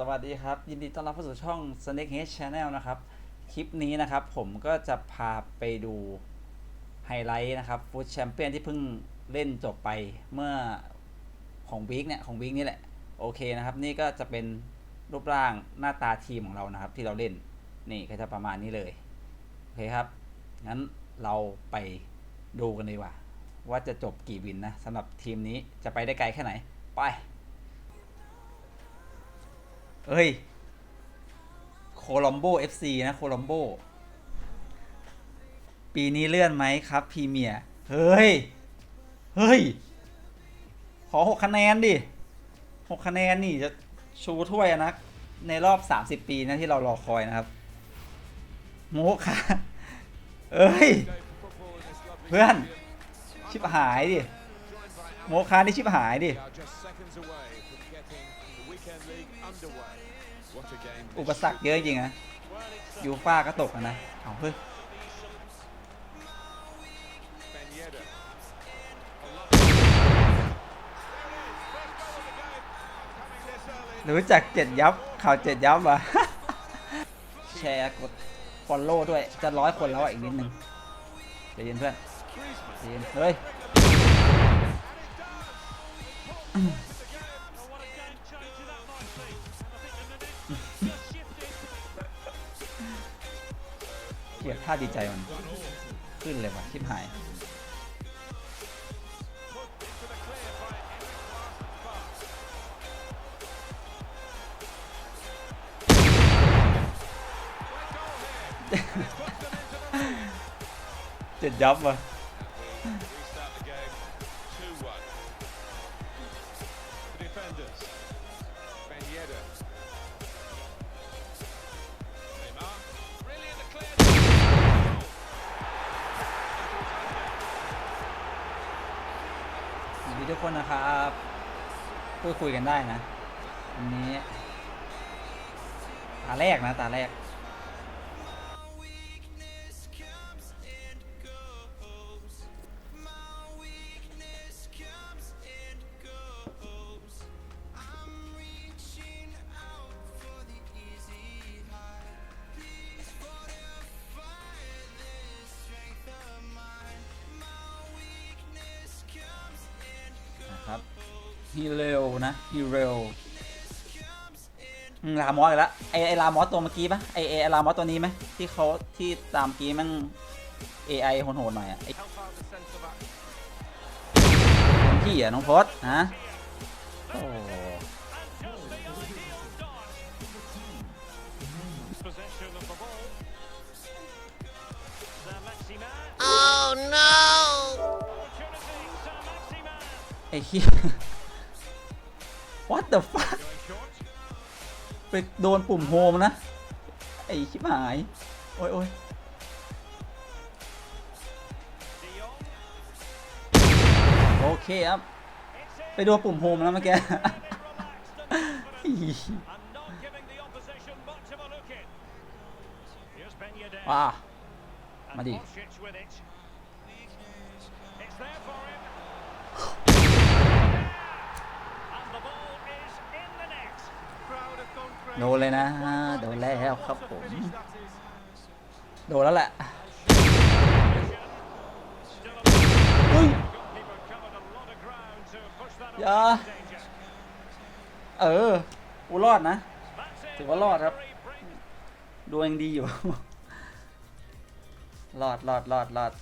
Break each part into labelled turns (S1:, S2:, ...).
S1: สวัสดีครับ ยินดีต้อนรับเข้าสู่ช่อง Snake Head Channel นะครับ คลิปนี้นะครับผมก็จะพาไปดูไฮไลท์นะครับฟู d แชมเปี้ยนที่เพิ่งเล่นจบไปเมื่อของวีคเนี่ย ของวีคนี้แหละ โอเคนะครับ นี่ก็จะเป็นรูปร่างหน้าตาทีมของเรานะครับ ที่เราเล่นนี่ก็จะประมาณนี้เลย โอเคครับ งั้นเราไปดูกันเลยดีกว่า ว่าจะจบกี่วินนะสำหรับทีมนี้จะไปได้ไกลแค่ไหน ไป เอ้ย โคลัมโบ FC นะ โคลัมโบ ปีนี้เลื่อนไหมครับพรีเมียร์ เฮ้ย เฮ้ย ขอหกคะแนนดิหกคะแนนนี่จะชูถ้วยนะ ในรอบ 30 ปีนะที่เรารอคอยนะครับโมค่ะเอ้ย เพื่อน ชิบหายดิ โมคานี่ชิบหายดิ อุปสรรคเยอะจริงนะยูฟ่าก็ตกอะนะ เอาเฮ้ยรู้จักเจ็ดยับ ข่าวเจ็ดยับวะแชร์กดฟอลโล่ด้วย จะร้อยคนแล้วอะอีกนิดนึงใจเย็นเพื่อนใจเย็นเฮ้ย ท่าดีใจมัน ขึ้นเลยว่ะชิบหาย เจ็ดยับว่ะ คนนะครับพูดคุยกันได้นะอันนี้ตาแรกนะตาแรก ฮีเรลนะฮีเรลลามอสอีกแล้วไอไอลามอสตัวเมื่อกี้ปะไอไอไอ้ลามอสตัวนี้ไหมที่เขาที่ตามเมื่อกี้มัน AI โหดๆหน่อยอะไอคนที่อะน้องพศฮะโอ้
S2: possession of the ball. San Maxima.
S3: Oh no!
S2: Opportunity. San Maxima.
S1: ไอเฮีย What the fuck
S2: Going short.
S1: ไปโดนปุ่มโฮมนะ ไอชิบหาย โอ้ยโอ้ย
S2: De Jong.
S1: โอเคครับ
S2: It's
S1: ไป
S2: in.
S1: โดนปุ่มโฮมแล้วเมื่อกี้
S2: Relaxed and confident. And not giving the opposition much of a look in. Here's Ben Yedder.
S1: ว้า
S2: And
S1: Madi.
S2: Orsic
S1: โดนเลยนะ โดนแล้วครับผม โดนแล้วแหละอย่าเออกูรอดนะ ถือว่ารอดครับ ดวงดีอยู่ รอดรอดรอดรอด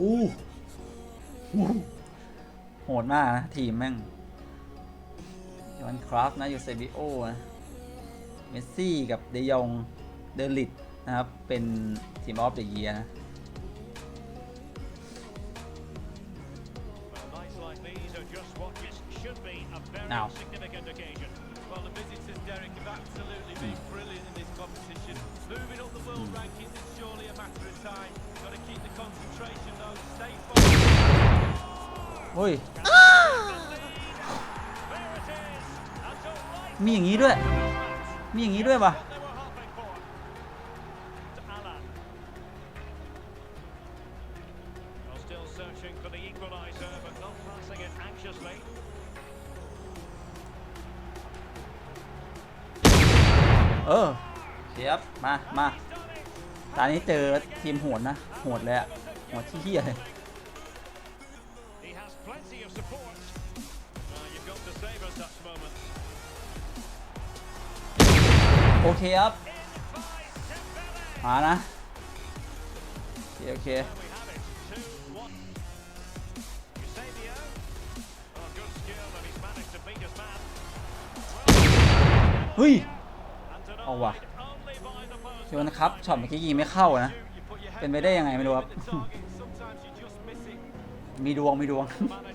S1: อ้โหโหดมากนะ ทีมแม่งยอนคราฟนะยูเซบิโอนะเมสซี่กับเดยองเดลิตนะครับ เป็นทีมออฟเดอะเยียนะ
S2: Well, nights like
S1: ฮ้ย มีอย่างนี้ด้วย มีอย่างนี้ด้วยปะเออเสียบมา มา ตอนนี้เจอทีมโหดนะ โหดเลยอะโหดที่เฮียเลย
S2: support. Uh, you've got to savour such moments.
S1: โอเคครับ
S2: In by Dembele.
S1: มานะ โอเคโอเค
S2: There we have it. Two, one. Eusebio. Oh, good skill, and he's managed to beat his man.
S1: เฮ้ย
S2: And denied
S1: Oh, wow.
S2: only by the post.
S1: เดี๋ยวนะครับ ช็อตเมื่อกี้ยิงไม่เข้านะ
S4: You put your head
S1: เป็นไปได้ยังไงไม่รู้ครับ
S4: in the target, sometimes you just miss it.
S1: มีดวง มีดวง
S2: Managers will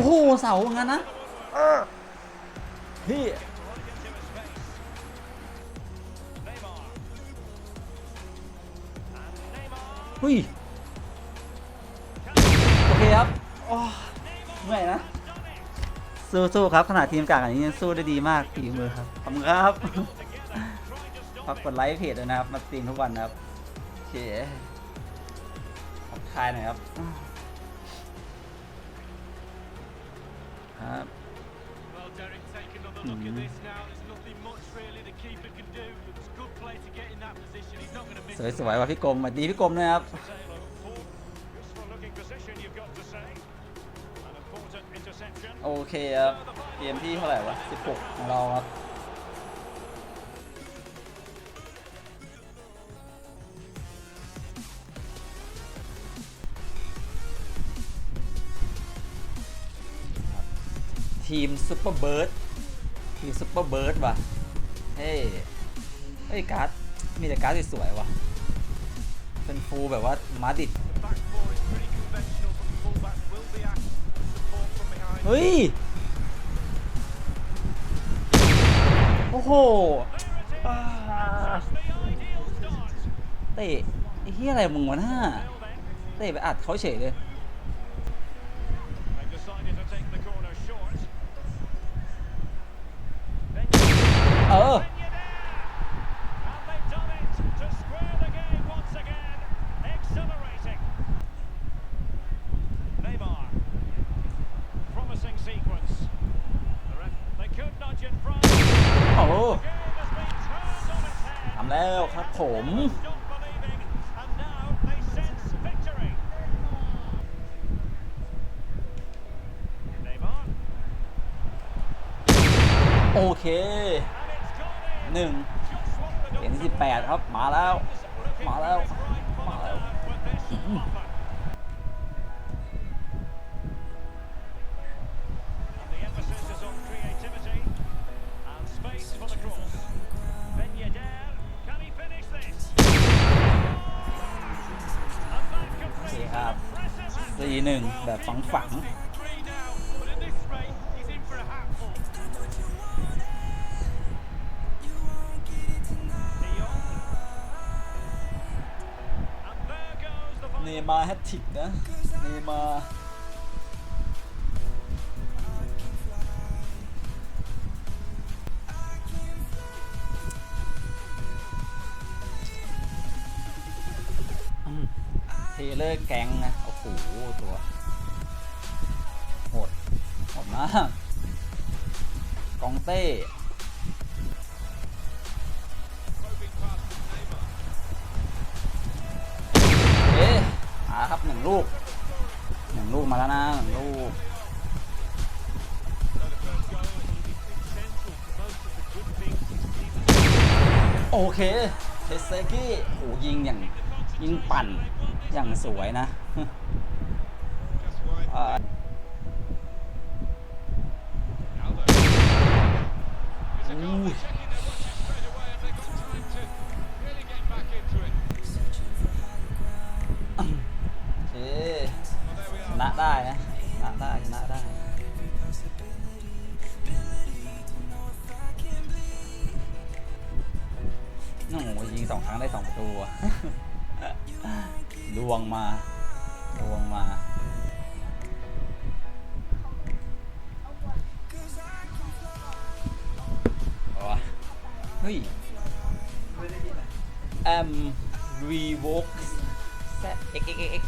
S1: อ้โหเสางั้นนะเออพี่
S2: Right into his face. Neymar. And Neymar.
S1: เฮ้ยโอเคครับโอ้เหนื่อยนะ สู้ๆครับขนาดทีมกลางอันนี้ยังสู้ได้ดีมากฝีมือครับขอบคุณครับฝากกดไลค์เพจด้วยนะครับ มาสตรีมทุกวันนะครับโอเคขอบทายหน่อยครับ ครับ
S4: Well, Derek, take another look at this now. There's nothing much really the keeper can do. It was good play to get in that position. He's not going to miss
S1: สวยๆว่ะพี่กรมสวัสดีพี่กรมด้วยครับ
S2: Taylor, full, useful looking position, you've got to say. An important interception.
S1: โอเคครับ เกมที่เท่าไหร่วะ 16 ของเราครับ ทีมซุปเปอร์เบิร์ดทีมซุปเปอร์เบิร์ดว่ะ เฮ้ยเฮ้ยการ์ด มีแต่การ์ดสวยๆว่ะ เป็นฟูลแบบว่ามาดิดเฮ้ย โอ้โหเตะอ้เหี้ยอะไรมึงวะหน้าเตะไปอัดเขาเฉยเลย
S2: they've decided to take the corner short.
S1: เออ
S2: And they've done it to square the game once again. Exhilarating. Neymar. Promising sequence. The ref- They could nudge in front.
S1: โอ้
S2: The game has เออ โอ
S1: ทำแล้วครับผม โอเค
S2: and it's gone in.
S1: หนึ่งเกมที่สิบแปดครับ มาแล้ว มาแล้ว มาแล้วสี่ครับสี่หนึ่งแบบฝังฝัง มาแฮตทริกนะ เนมาอืมเทเลอร์แก๊งนะ โอ้โห ตัว โหด โหดมาก กองเต้ งลูกหนึ่งลูกมาแล้วนะหนึ่งลูกโอเคเทสเซกี้โหยิงอย่างยิงปั่นอย่างสวยนะ นะได้นะชนะได้ชนะได้ โอ้โหยิงสองครั้งได้สองประตูอะดวงมาดวงมาเอาวะเฮ้ย M Revoke Z X X X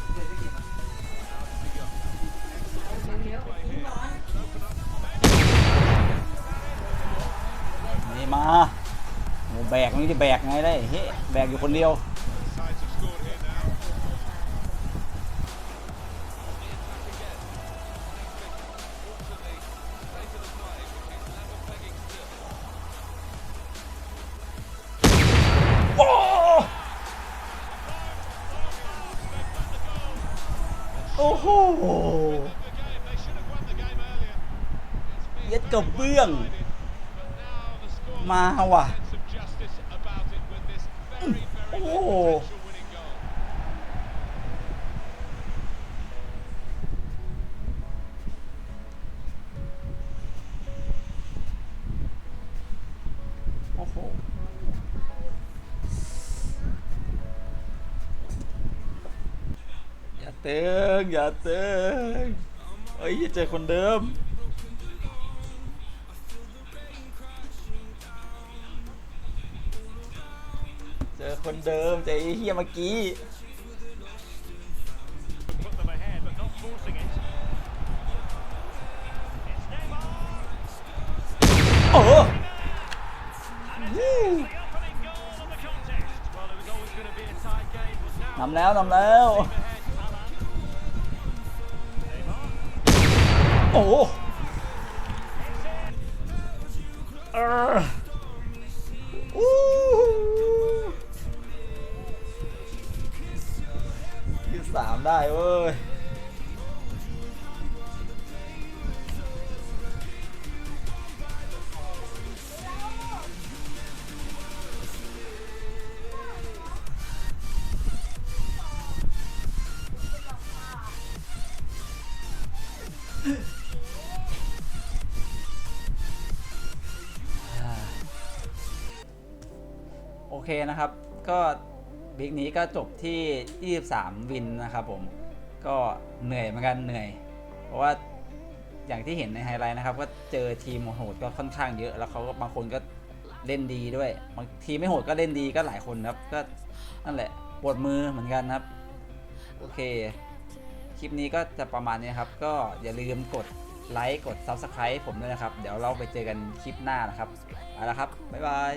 S1: โอ้แบกนี่จะแบกไงได้เฮ้แบกอยู่คนเดียวโอ้โหเย็ดกระเบื้อง
S4: But now the score
S1: มาว่ะ โอ้โหอย่าติงอย่าติงเอ้ยเจอคนเดิม คนเดิมเจอไอ้เฮียเมื่อกี้
S2: Put them ahead, but not forcing it. It's Neymar.
S1: โอ้โห
S2: And it is the opening goal of the contest.
S4: Well, it was always going to be a tight game, but now
S1: นำแล้วนำแล้ว
S4: ahead, Alan.
S2: Neymar.
S1: โอ้โหเอออู้ยี่ สามได้เว้ยโอเคนะครับ ก็ บิ๊กนี้ก็จบที่ 23 วินนะครับผม ก็เหนื่อยเหมือนกันเหนื่อย เพราะว่าอย่างที่เห็นในไฮไลท์นะครับ ก็เจอทีมโหดก็ค่อนข้างเยอะ แล้วเขาก็บางคนก็เล่นดีด้วย บางทีไม่โหดก็เล่นดีก็หลายคนครับ ก็นั่นแหละปวดมือเหมือนกันครับ โอเค คลิปนี้ก็จะประมาณนี้ครับ ก็อย่าลืมกดไลค์ กด Subscribe ผมด้วยนะครับ เดี๋ยวเราไปเจอกันคลิปหน้านะครับ ไปแล้วครับ บ๊ายบาย